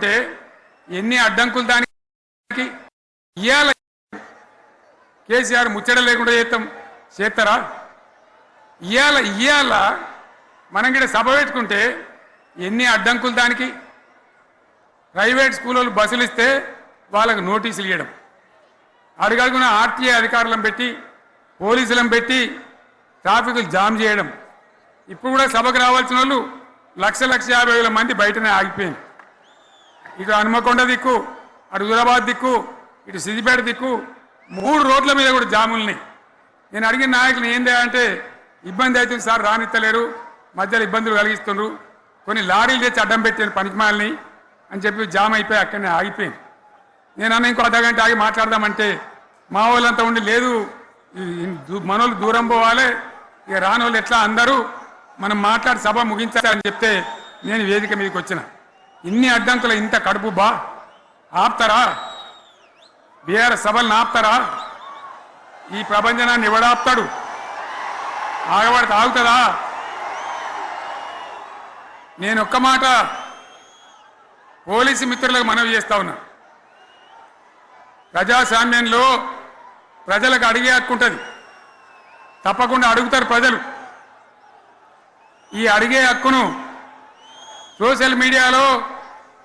ఉంటే ఎన్ని అడ్డంకులు దానికి? ఇవాళ కేసీఆర్ ముచ్చట లేకుండా చేస్తాం. చేస్తారా? ఇవాళ ఇవాళ మనం కూడా సభ పెట్టుకుంటే ఎన్ని అడ్డంకులు దానికి? ప్రైవేట్ స్కూళ్ళు బస్సులు ఇస్తే వాళ్ళకు నోటీసులు ఇవ్వడం అడుగడుగున ఆర్టీఏ అధికారులను పెట్టి పోలీసులను పెట్టి ట్రాఫిక్లు జామ్ చేయడం. ఇప్పుడు కూడా సభకు రావాల్సిన వాళ్ళు లక్ష లక్ష యాభై వేల మంది బయటనే ఆగిపోయింది ఇటు హనుమకొండ దిక్కు అటు హుజరాబాద్ దిక్కు ఇటు సిద్దిపేట దిక్కు మూడు రోడ్ల మీద కూడా జాముల్ని. నేను అడిగిన నాయకులు ఏంది అంటే ఇబ్బంది అవుతుంది సార్ రానిత్తలేరు మధ్యలో ఇబ్బందులు కలిగిస్తుండ్రు కొన్ని లారీలు తెచ్చి అడ్డం పెట్టాను పనికిమాలని అని చెప్పి జామ్ అయిపోయి అక్కడనే ఆగిపోయింది. నేను అన్న ఇంకో అర్ధగంట ఆగి మాట్లాడదామంటే మా వాళ్ళంతా ఉండి లేదు మనోళ్ళు దూరం పోవాలి ఇక రాని వాళ్ళు ఎట్లా అందరూ మనం మాట్లాడి సభ ముగించాలని చెప్తే నేను వేదిక మీదకి వచ్చిన. ఇన్ని అడ్డంకులు ఇంత కడుపు బా. ఆపుతారా? బీఆర్ఎస్ సభలను ఆపుతారా? ఈ ప్రపంచనాన్ని ఎవడాపుతాడు ఆగబడితే ఆగుతుందా నేను ఒక్క మాట పోలీసు మిత్రులకు మనవి చేస్తా ఉన్నా. ప్రజాస్వామ్యంలో ప్రజలకు అడిగే హక్కు ఉంటుంది. తప్పకుండా అడుగుతారు ప్రజలు. ఈ అడిగే హక్కును సోషల్ మీడియాలో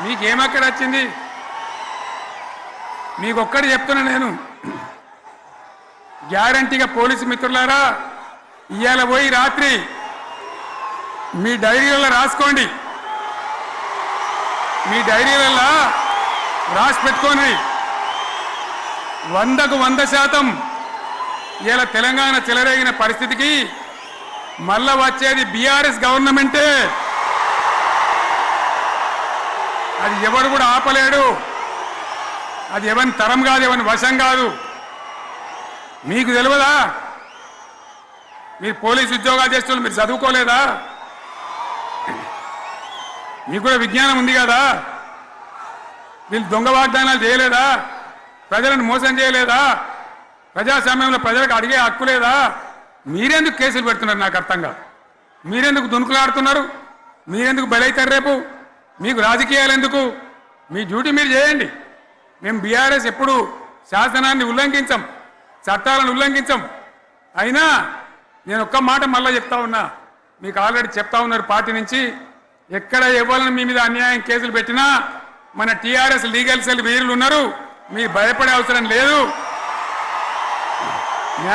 మీకేమక్కడ వచ్చింది? మీకు ఒక్కటి చెప్తున్నా నేను. గ్యారంటీగా పోలీసు మిత్రులారా ఇవాళ పోయి రాత్రి మీ డైరీలలో రాసుకోండి. మీ డైరీలలో రాసి పెట్టుకోండి. వందకు వంద శాతం ఇలా తెలంగాణ చెలరేగిన పరిస్థితికి మళ్ళా వచ్చేది బీఆర్ఎస్ గవర్నమెంటే. అది ఎవడు కూడా ఆపలేడు. అది ఎవరి తరం కాదు ఎవరిని వశం కాదు. మీకు తెలియదా మీరు పోలీసు ఉద్యోగాలు చేస్తున్న మీరు చదువుకోలేదా? మీకు కూడా విజ్ఞానం ఉంది కదా? వీళ్ళు దొంగ వాగ్దానాలు చేయలేదా? ప్రజలను మోసం చేయలేదా? ప్రజాస్వామ్యంలో ప్రజలకు అడిగే హక్కు లేదా? మీరెందుకు కేసులు పెడుతున్నారు నాకు అర్థం కాదు. మీరెందుకు దునుకులాడుతున్నారు? మీరెందుకు బలైతారు రేపు? మీకు రాజకీయాలు ఎందుకు? మీ డ్యూటీ మీరు చేయండి. మేము బీఆర్ఎస్ ఎప్పుడు శాసనాన్ని ఉల్లంఘించం చట్టాలను ఉల్లంఘించం. అయినా నేను ఒక్క మాట మళ్ళీ చెప్తా ఉన్నా. మీకు ఆల్రెడీ చెప్తా ఉన్నారు పార్టీ నుంచి. ఎక్కడ ఎవరిని మీ మీద అన్యాయం కేసులు పెట్టినా మన టీఆర్ఎస్ లీగల్ సెల్ వీరులు ఉన్నారు. మీ భయపడే అవసరం లేదు.